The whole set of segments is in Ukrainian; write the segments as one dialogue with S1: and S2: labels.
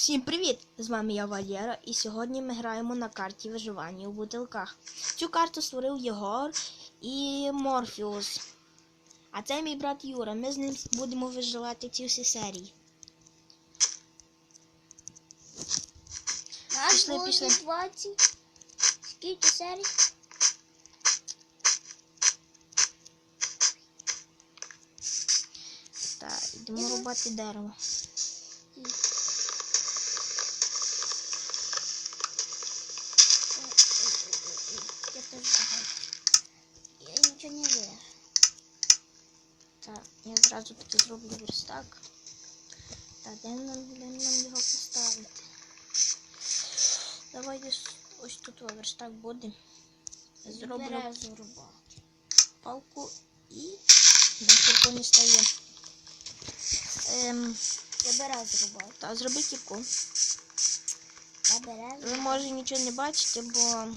S1: Всім привіт! З вами я Валєра, і сьогодні ми граємо на карті виживання у бутилках. Цю карту створив Єгор і Морфіус. А це мій брат Юра. Ми з ним будемо виживати ці всі серії.
S2: Нас
S1: Пішли,
S2: буде
S1: пішли.
S2: 20. Скільки серій?
S1: Так, йдемо рубати дерево.
S2: Я теж забув. Я нічого не вижу.
S1: Так, я зразу таки зроблю верстак. Та де нам, де нам його поставити? Давай десь ось тут верстак буде. Зроблю палку і кірку не стає. Ем,
S2: Я березу рубав.
S1: та зроби кірку. Ви може нічого не бачите, бо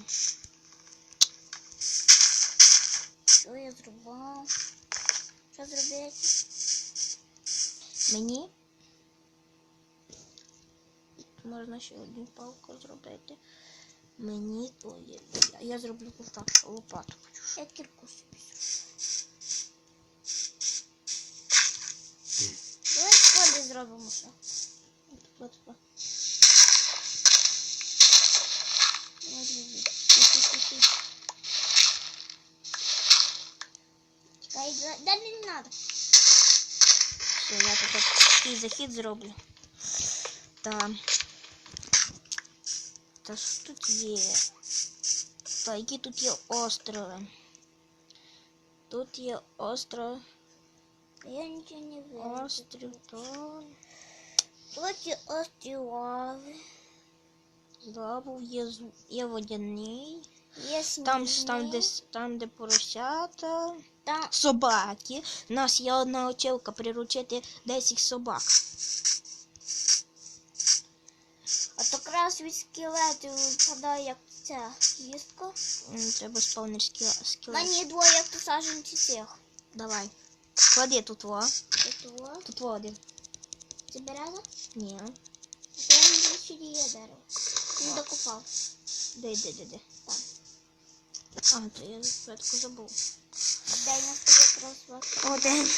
S2: Що я зрубав? Що зробити?
S1: Мені можна ще одну палку зробити. Мені ой, я, я зроблю лопату, лопату.
S2: Я кірку собі. Давай сходи зробимо що.
S1: От,
S2: давай. Чекай, да не надо.
S1: Все, я тут от такий захід зроблю. Та. Та що тут є? Та які тут є острови? Тут є остров.
S2: Я нічого не вижу.
S1: Острів то.
S2: Тут є остріови.
S1: Злабув є, з- є водяний.
S2: Є
S1: Там, там, де, с- там, де поросята.
S2: Там
S1: Собаки. У нас є одна очівка приручити 10 собак.
S2: А то якраз від скелетів випадає як ця кістка.
S1: М, Треба спавнер скіла- скелет.
S2: Мені двоє як то саженці цих.
S1: Давай. Клади тут во.
S2: Того.
S1: Тут во один.
S2: Це береза?
S1: Ні.
S2: Він ще є дерево. Він докопав.
S1: Де, де, де, де.
S2: Там.
S1: А, то я спочатку забув.
S2: А де нас є якраз
S1: Один.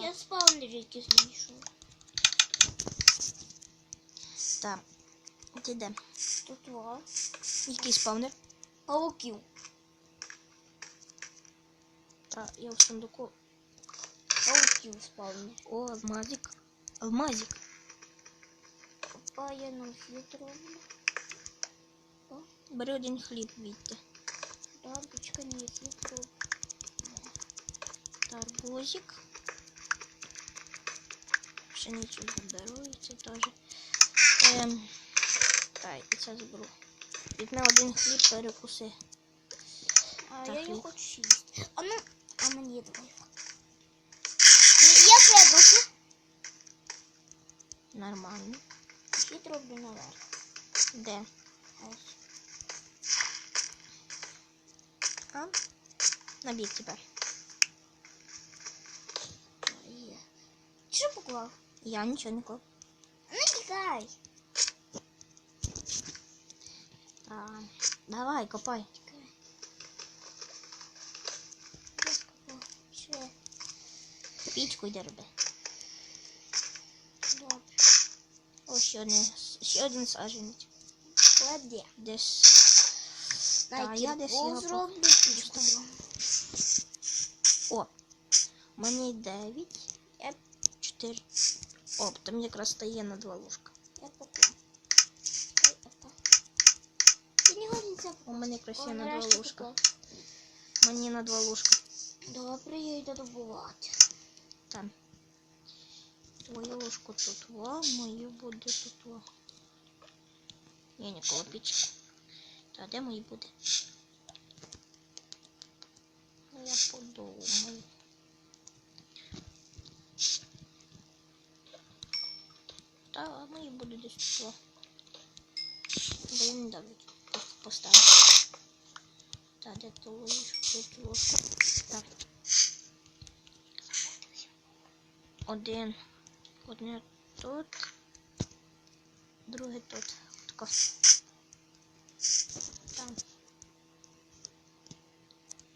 S2: Я спавнер якийсь знайшов.
S1: Так. Ти де?
S2: Тут во.
S1: Який спавнер?
S2: Пауків.
S1: Так, я в сундуку.
S2: Пауків спавнер.
S1: О, алмазик. Алмазик.
S2: Опа, я нам хід роблю.
S1: Бери один хліб, відьте.
S2: Лампочка не хід роблю.
S1: Тарбузик. Пшеницю заберу і це теж. Ем, так, і це заберу. Візьми один хліб, перекуси.
S2: А
S1: Так,
S2: я не
S1: ну.
S2: хочу їсти. А ну, а мені давай.
S1: Нормально.
S2: Хід роблю наверх.
S1: Де?
S2: Ось.
S1: А? Набіг тепер.
S2: А, Що поклав?
S1: Я нічого не клав.
S2: Не тікай.
S1: Так. Давай, копай. Пічку йде роби. О, ще один, ще один саджанець.
S2: Клади.
S1: Десь.
S2: Дай
S1: Та, я десь
S2: кірку
S1: його
S2: зроблю. Пічку.
S1: О! У мене 9. Я 4. О, там якраз стає на два ложка.
S2: Я поклав. Дай, опа. Ти не годин це
S1: У мене якраз є
S2: О,
S1: на два
S2: нарешті
S1: ложка.
S2: поклав.
S1: Мені на два ложка.
S2: Добре, я йду добувати.
S1: Там. Мою ложку тут во, мою буде тут во. Ні, не колопічка. Та де мої буде? Ну, я подумаю. Та мої буде десь тут во. Бо я поставлю. Та де то ложку тут во. Так. Один. Одне тут. Друге тут. Тако. Там.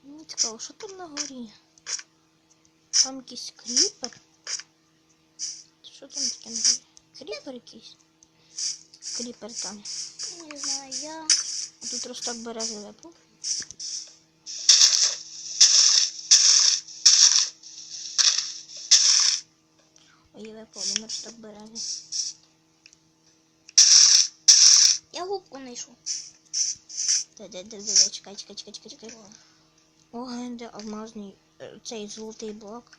S1: Мені цікаво, що там на горі? Там якийсь кріпер. Що там таке на горі? Кріпер якийсь. Кріпер там.
S2: Не знаю, я.
S1: Тут росток берези випав. Ой, один росток берези.
S2: Я губку знайшов.
S1: Де, де, де, де, де, чекай, чекай, чекай, чекай, чекай. О, де алмазний, е, цей золотий блок.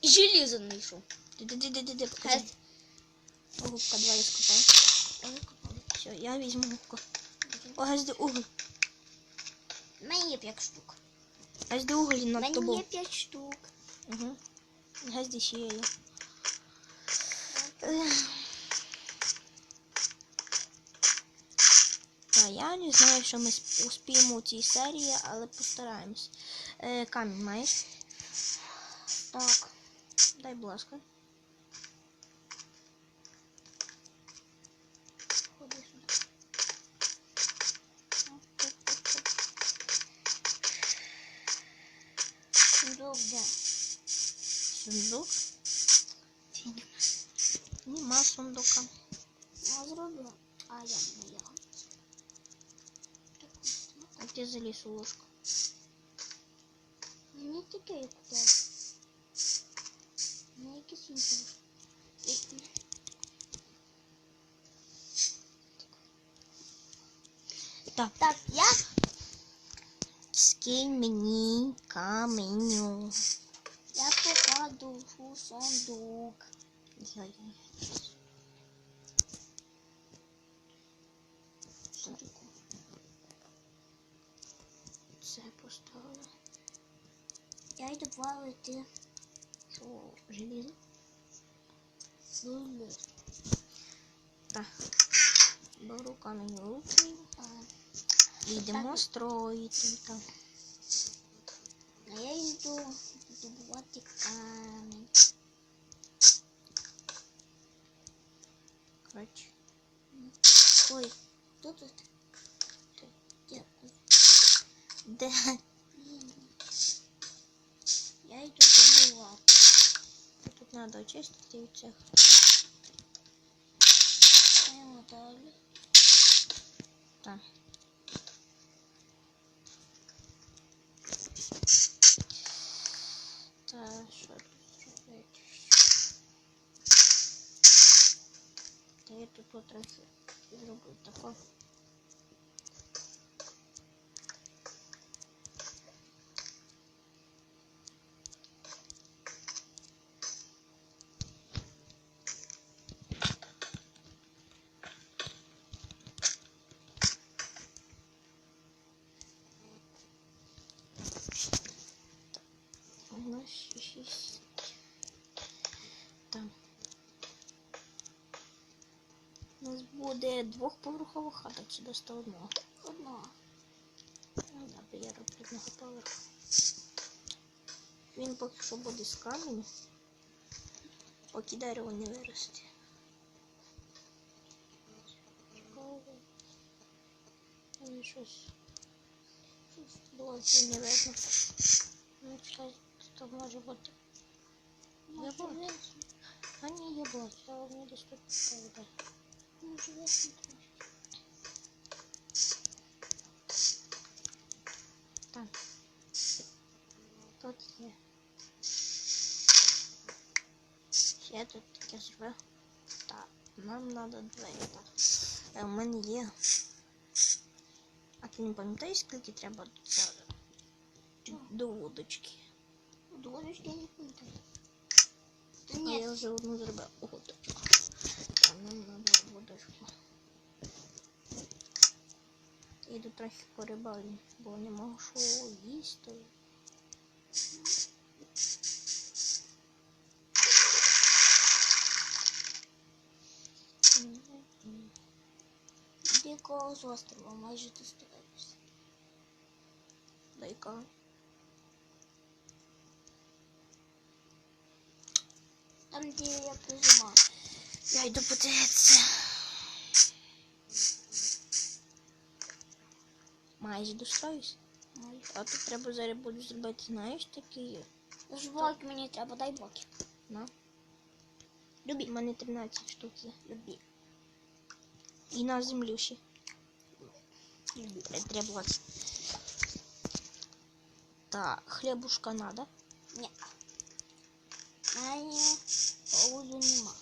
S2: І желізо знайшов.
S1: Де, де, де, де, де, де, покажи. О, губка, я скопаю.
S2: Я викопав.
S1: Все, я візьму губку. О, газ де уголь.
S2: У мене є 5 штук.
S1: Газ де уголь
S2: У
S1: над
S2: мене
S1: тобою.
S2: є 5 штук.
S1: Угу. Газ здесь є. Ех. Я не знаю, що ми сп- успіємо у цій серії, але постараємось. Е, камінь маєш?
S2: Так.
S1: Дай, будь ласка.
S2: Сундук.
S1: Нема сундука.
S2: Я зроблю. А я не я.
S1: А ти заліз у ложку.
S2: Мені як у тебе. Мені якісь інші.
S1: Так.
S2: Так, я
S1: Скинь мені каменю.
S2: Я покладу у сундук. Сундуку.
S1: Це поставлю.
S2: Я йду плавати
S1: Що, желізо?
S2: в
S1: Так. Беру камінь руки. Йдемо строїти
S2: а я йду добувати камінь.
S1: Коротше.
S2: Ой, тут тут. Де?
S1: Де?
S2: Блін. Я йду добувати.
S1: Тут треба очистити від цих.
S2: Йдемо
S1: Та я тут от буде двохповерхова хата чи до одного.
S2: Одного.
S1: Ну, да, я роблю одного поверху. Він поки що буде з каменю, поки дерево не виросте. Мені щось. Щось блоки не видно. Ну, чекай, то може бути.
S2: Може,
S1: Яблуко? А десь тут повідає.
S2: може, весь не треба.
S1: Так. Тут є. Ще тут таке зробив. Так, нам треба двері. Так. Е, у мене є. А ти не пам'ятаєш, скільки треба до цього? До вудочки.
S2: Дорожки я не пам'ятаю. Та
S1: А
S2: ні,
S1: я вже одну зробив вудочку. А нам треба трохи порибалю, бо не можу їсти.
S2: дикого з острова майже достаєшся.
S1: Дай-ка.
S2: Там, де я прижимаю.
S1: Я йду подивитися. Майже.
S2: Ой.
S1: А тут треба зараз буду зробити, знаєш, такі.
S2: Ж блоки мені треба, дай блоки.
S1: На. Любі, в мене 13 штук є.
S2: Любі.
S1: І на землю ще.
S2: Любі.
S1: Треба 20. Так, хлібушка надо.
S2: Ні. Мені поводу нема.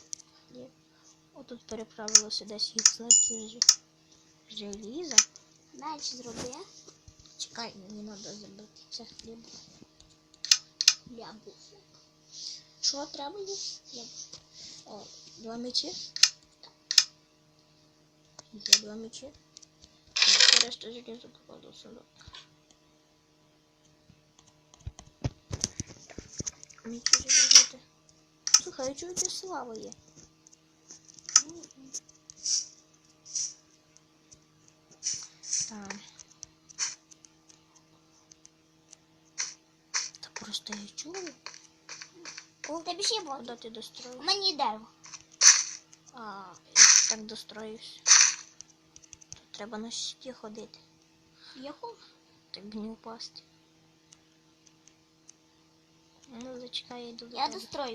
S1: Хліб. Отут переправилося десь гітлерки желіза.
S2: Дальше зроби.
S1: Чекай, мені треба забити. Це хліб.
S2: Лябу.
S1: Що треба є? О, два мечі. Є два мечі. Решта железо покладу в сундук. Мечі железити. Слухай, чую, де слава є. Так. Та просто я чую.
S2: Ще блоки.
S1: куди ти достроїв?
S2: мене дерево.
S1: А, я так достроюсь. Тут треба на щиті ходити,
S2: Яку?
S1: так би не впасти. Ну, зачекай, я йду
S2: Я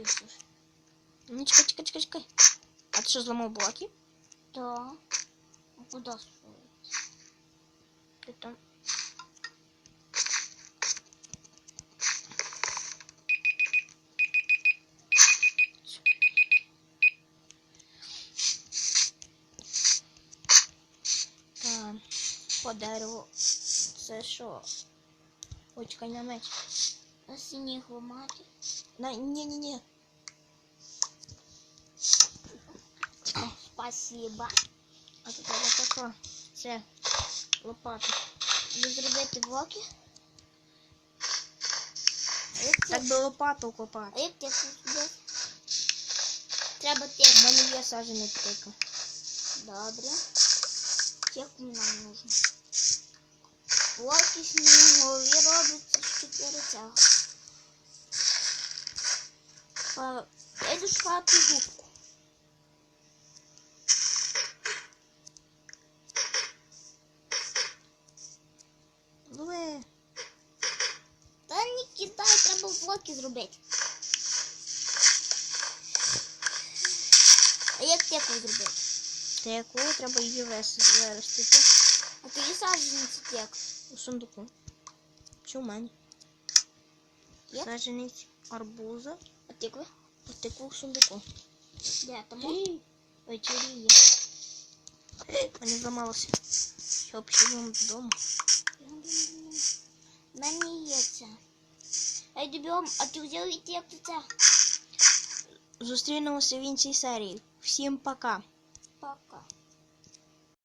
S2: все ж.
S1: Ну, чекай, чекай, чекай, чекай. А ти що, зламав блоки?
S2: То. А куди строїть?
S1: Ти там. По дереву. Це що? Ой, на меч.
S2: На синіх ламати.
S1: На, ні, ні, ні.
S2: Спасибо.
S1: А тут треба тако. Це лопата.
S2: Ви зробити блоки?
S1: Так би лопату копати.
S2: А як це зробити? Треба
S1: У
S2: тек.
S1: мене є сажений тика.
S2: Добре. Тек нам нужно. Блоки снігові робляться з чотири цього. Я йду шукати губку.
S1: Луе.
S2: Та не кидай, треба блоки зробити. А як теку зробити?
S1: Теку треба її виростити
S2: А тоді саджанці тек.
S1: У сундуку. Чи у мене?
S2: Є?
S1: Саженець арбуза.
S2: А тикви?
S1: У теку в сундуку.
S2: Де тому?
S1: Вечеріє. Мені зламалося. Що пішов додому.
S2: В мене є це. А йду бігом, а ти взяв і як це?
S1: Зустрінемося в іншій серії. Всім пока.
S2: Пока.